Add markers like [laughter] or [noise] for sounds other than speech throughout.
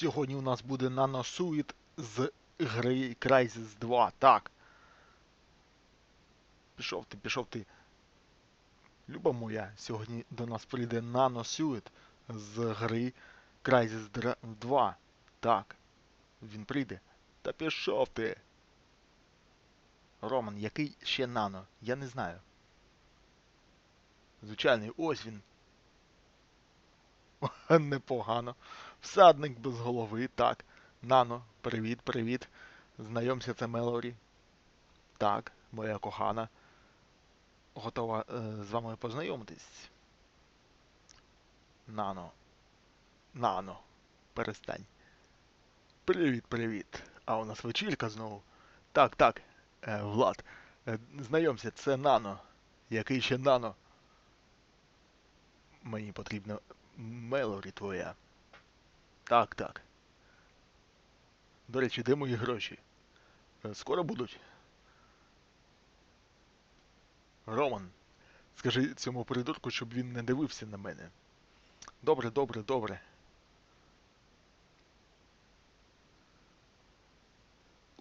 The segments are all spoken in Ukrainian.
Сьогодні у нас буде наносуїт з гри Crysis 2. Так. Пішов ти, пішов ти. Люба моя, сьогодні до нас прийде наносуїт з гри Crysis 2. Так. Він прийде. Та пішов ти. Роман, який ще нано? Я не знаю. Звичайний, ось він. [laughs] Непогано. Всадник без голови, так. Нано, привіт, привіт. Знайомся, це Мелорі. Так, моя кохана. Готова е, з вами познайомитись. Нано. Нано. Перестань. Привіт, привіт. А у нас вечірка знову. Так, так. Е, Влад. Е, знайомся, це Нано. Який ще Нано? Мені потрібно Мелорі твоя. Так, так. До речі, де мої гроші? Е, Скоро будуть? Роман, скажи цьому придурку, щоб він не дивився на мене. Добре, добре, добре.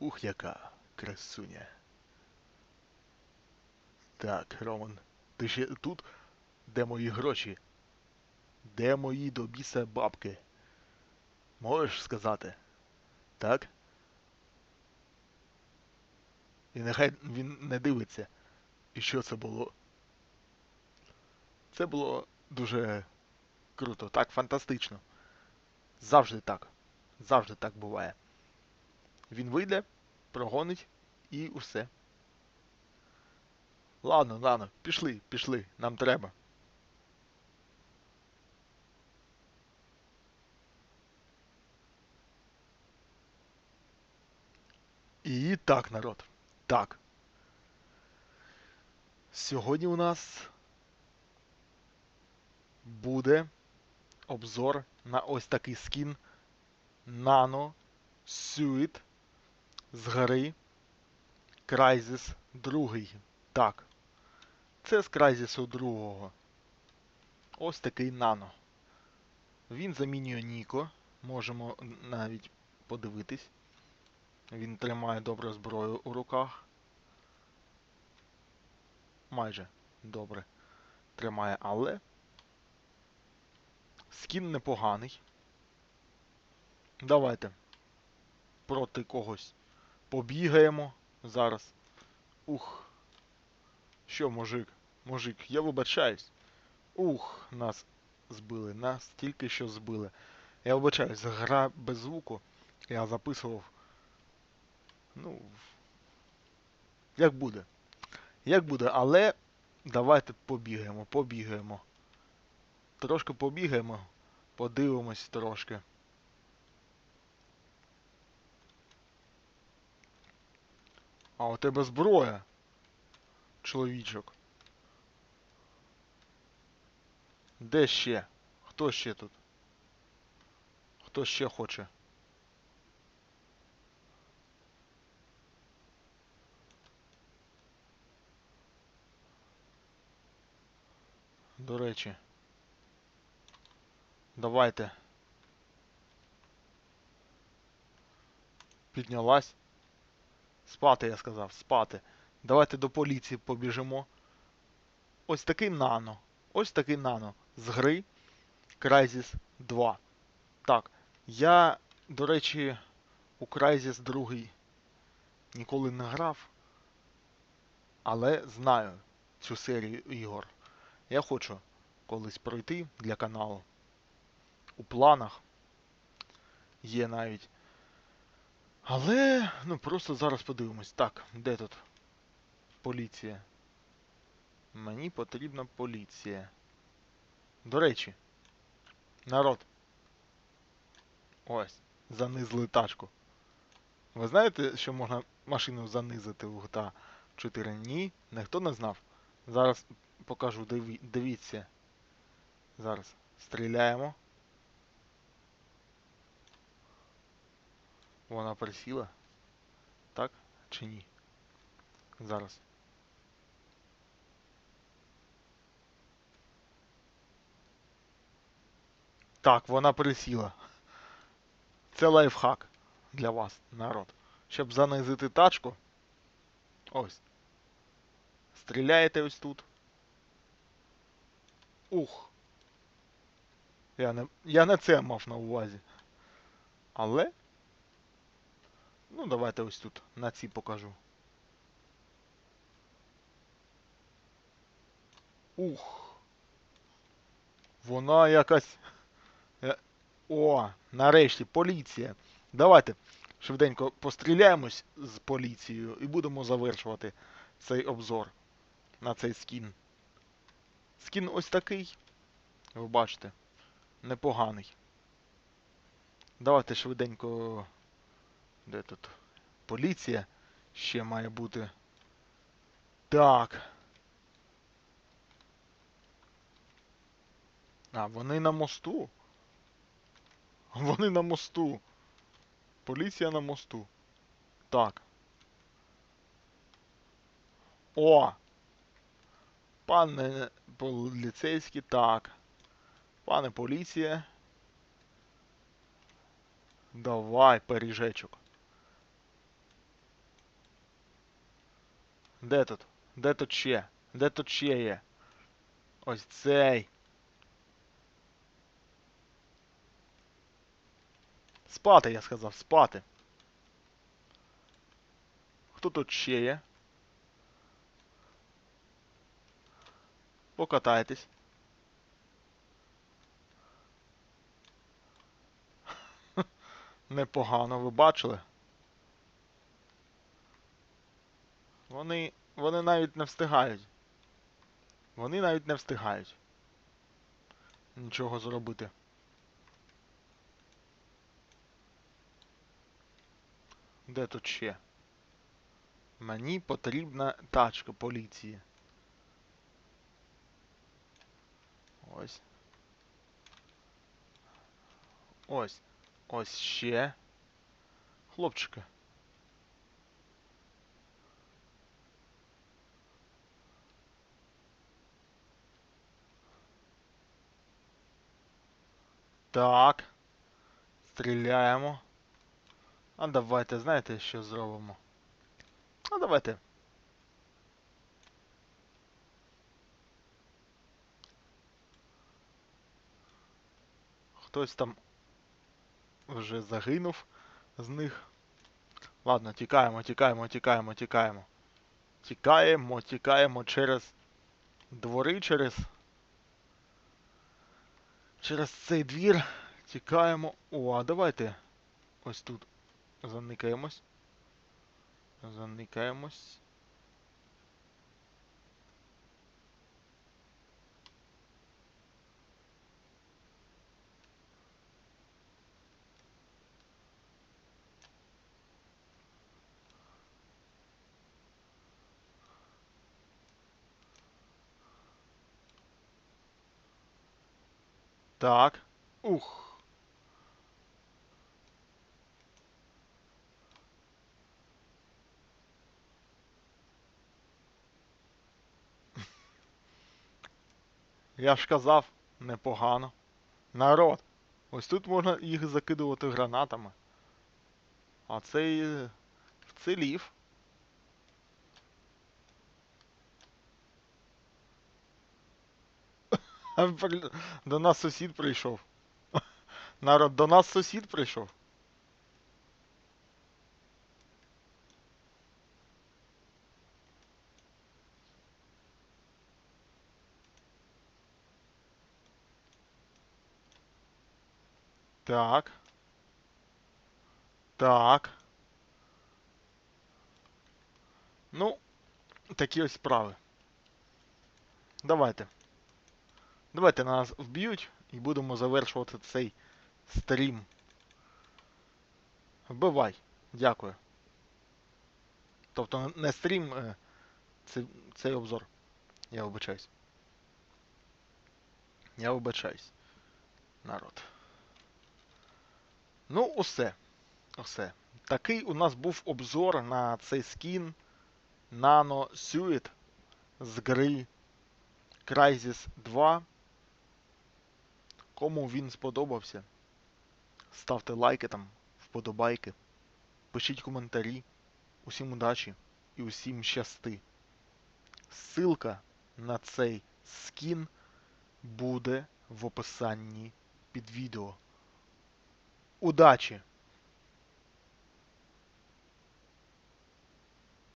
Ух, яка красуня. Так, Роман, ти ще тут? Де мої гроші? Де мої до біса бабки? Можеш сказати? Так? І нехай він не дивиться. І що це було? Це було дуже круто, так, фантастично. Завжди так. Завжди так буває. Він вийде, прогонить і усе. Ладно, ладно, пішли, пішли, нам треба. І так, народ. Так. Сьогодні у нас буде обзор на ось такий скін Nano Suit з гри Crysis 2. Так. Це з Crysis 2. Ось такий Nano. Він замінює Ніко. Можемо навіть подивитись. Він тримає добру зброю у руках. Майже добре тримає, але скін непоганий. Давайте проти когось побігаємо зараз. Ух. Що, мужик? Мужик, я вибачаюсь. Ух, нас збили, нас тільки що збили. Я вибачаюсь, гра без звуку. Я записував. Ну. Як буде? Як буде, але давайте побігаємо, побігаємо. Трошки побігаємо, подивимось трошки. А у тебе зброя, чоловічок. Де ще? Хто ще тут? Хто ще хоче? До речі. Давайте. Піднялась. Спати, я сказав, спати. Давайте до поліції побіжимо. Ось такий нано. Ось такий нано. З гри Crysis 2. Так. Я, до речі, у Crysis 2 ніколи не грав. Але знаю цю серію ігор. Я хочу колись пройти для каналу. У планах є навіть. Але, ну просто зараз подивимось. Так, де тут поліція? Мені потрібна поліція. До речі, народ. Ось, занизили тачку. Ви знаєте, що можна машину занизити в GTA 4? Ні, ніхто не знав. Зараз покажу, диві, дивіться. Зараз стріляємо. Вона присіла. Так? Чи ні? Зараз. Так, вона присіла. Це лайфхак для вас, народ. Щоб занизити тачку. Ось. Стріляєте ось тут. Ух. Я не, я не це мав на увазі. Але. Ну, давайте ось тут на ці покажу. Ух. Вона якась. Е, О, нарешті, поліція. Давайте швиденько постріляємось з поліцією і будемо завершувати цей обзор на цей скін. Скін ось такий. Ви бачите. Непоганий. Давайте швиденько. Де тут? Поліція ще має бути. Так. А, вони на мосту. Вони на мосту. Поліція на мосту. Так. О! Пане поліцейський, так. Пане поліція. Давай, пиріжечок. Де тут? Де тут ще? Де тут ще є? Ось цей. Спати, я сказав, спати. Хто тут ще є? Покатайтесь. [laughs] Непогано, ви бачили? Вони. Вони навіть не встигають. Вони навіть не встигають. Нічого зробити. Де тут ще? Мені потрібна тачка поліції. Ось. Ось. Ось ще. Хлопчики. Так. Стріляємо. А давайте, знаєте, що зробимо? А давайте. Хтось там вже загинув з них. Ладно, тікаємо, тікаємо, тікаємо, тікаємо. Тікаємо, тікаємо через двори, через. Через цей двір. Тікаємо. О, а давайте ось тут заникаємось. Заникаємось. Так. Ух. [laughs] Я ж казав, непогано. Народ. Ось тут можна їх закидувати гранатами. А цей е, До нас сусід прийшов. [laughs] Народ, до нас сусід прийшов. Так. Так. Ну, такі ось справи. Давайте. Давайте нас вб'ють і будемо завершувати цей стрім. Вбивай. Дякую. Тобто не стрім, е, це, цей обзор. Я вибачаюсь. Я вибачаюсь. Народ. Ну, усе. Усе. Такий у нас був обзор на цей скін Nano Suit з гри Crysis 2. Кому він сподобався, ставте лайки там, вподобайки, пишіть коментарі. Усім удачі і усім щасти. Ссылка на цей скін буде в описанні під відео. Удачі!